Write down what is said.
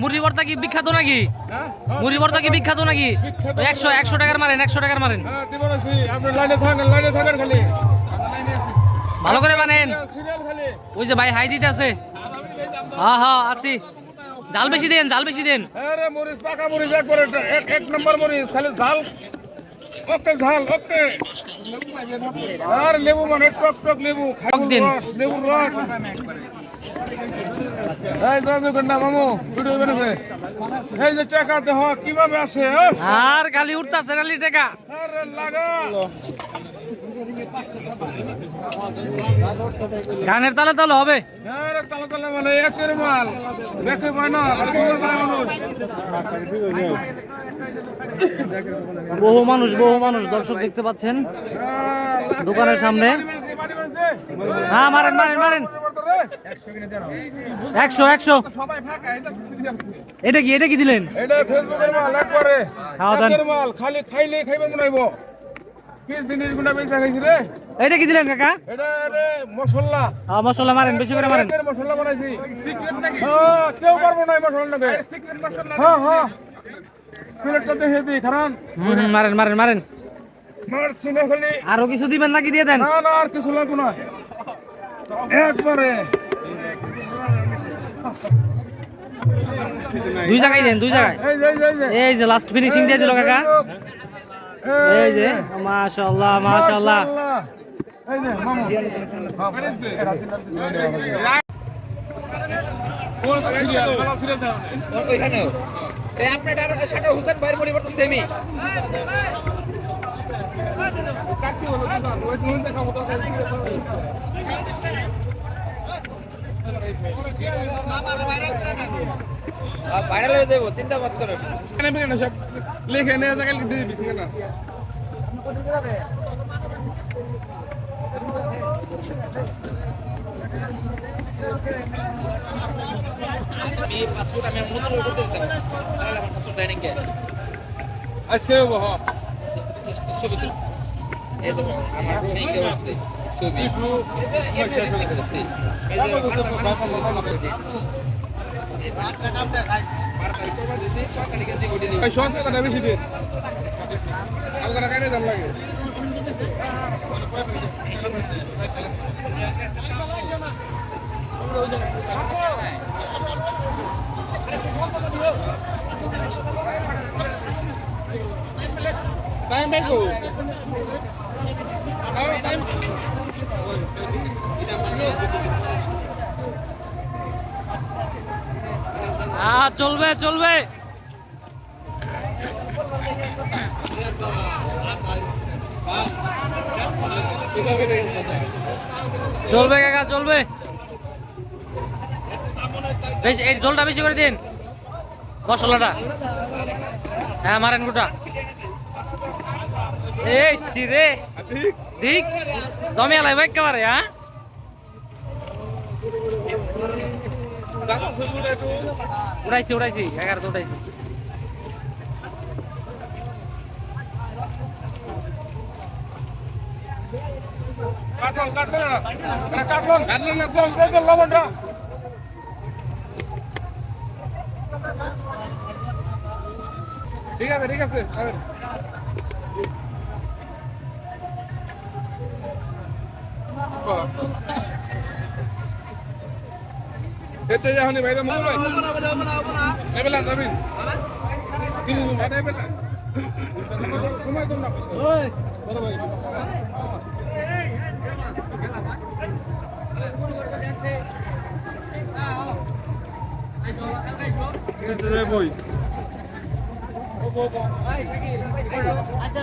মুড়ি ভর্তা কি বিখ্যাত নাকি? হ্যাঁ? মুড়ি ভর্তা কি বিখ্যাত নাকি। একশো একশো টাকার মারেন একশো টাকার মারেন। হ্যাঁ ভালো করে বানেন ওই যে ভাই হাই দিতে আছে। হ্যাঁ হ্যাঁ আছি। জাল বেশি দেন জাল বেশি দেন। আরে মরিচ পাকা মরিচ একবারে এক এক নম্বর মরিচ খালি ঝাল। ওকে ঝাল ওকে। আর লেবু মানে টক টক লেবু খাইবুর দিন। লেবুর রস। হ্যাঁ? আর খালি উঠতাছে খালি টাকা? গানের তালে তালে হবে। আরে তালা তালা মানে একের মাল। দেখে পায় না মানুষ। বহু মানুষ বহু মানুষ দর্শক দেখতে পাচ্ছেন। দোকানের সামনে। হ্যাঁ মারেন মারেন মারেন। একশো একশো। এটা কি এটা কি দিলেন? এটা ফেসবুকের মাল একবারে খাওয়া মাল খালি খাইলে খাইবে মনে হইব কি জিনিসগুলা বেচা খাইছি রে। এটা কি দিলেন কাকা? এটা মশলা। হ্যাঁ, মশলা মারেন বেশি করে মারেন। মশলা বানাইছি। হ্যাঁ কেউ পারব না মশলা নাকি? হ্যাঁ হ্যাঁ। প্লেটটা দেখে দিই কারণ হুম, হুম, মারেন মারেন মারেন। মারছি না খালি। আরও কিছু দিবেন নাকি দিয়ে দেন? না না আর কিছু লাগবে না। একবারে। দুই জায়গায় দেন দুই জায়গায়। এই যে এই যে, এই যে। এই যে লাস্ট ফিনিশিং দিয়ে দিল কাকা। এই যে মাশাআল্লাহ মাশাআল্লাহ। এই যে মামু। এই আপনার হুসেন ভাইয়ের পরিবর্তে সেমি ভাইরাল হয়ে যাব চিন্তা মত করো লিখে নিয়ে জায়গায় দিয়ে আমি পাসপোর্ট আমি নতুন করতে আজকে ছবি তো এই তো আমার ভেঙে উঠছে ছবি এই টাইম হ্যাঁ চলবে চলবে। চলবে, কাকা, চলবে। বেশ, এই ঝোলটা বেশি করে দিন। মশলাটা। হ্যাঁ মারেন গোটা। এই সিরে দিক। জমে আলাই ভাই একেবারে হ্যাঁ উড়াইছি উড়াইছি এগারোতে উড়াইছি কাটলন ঠিক আছে ঠিক আছে এতে যাহনি ভাই মুখ ভাই। এবেলা যাবেন দিন এটা এবেলা সময় কোন না ওই বড় ভাই। বই। আচ্ছা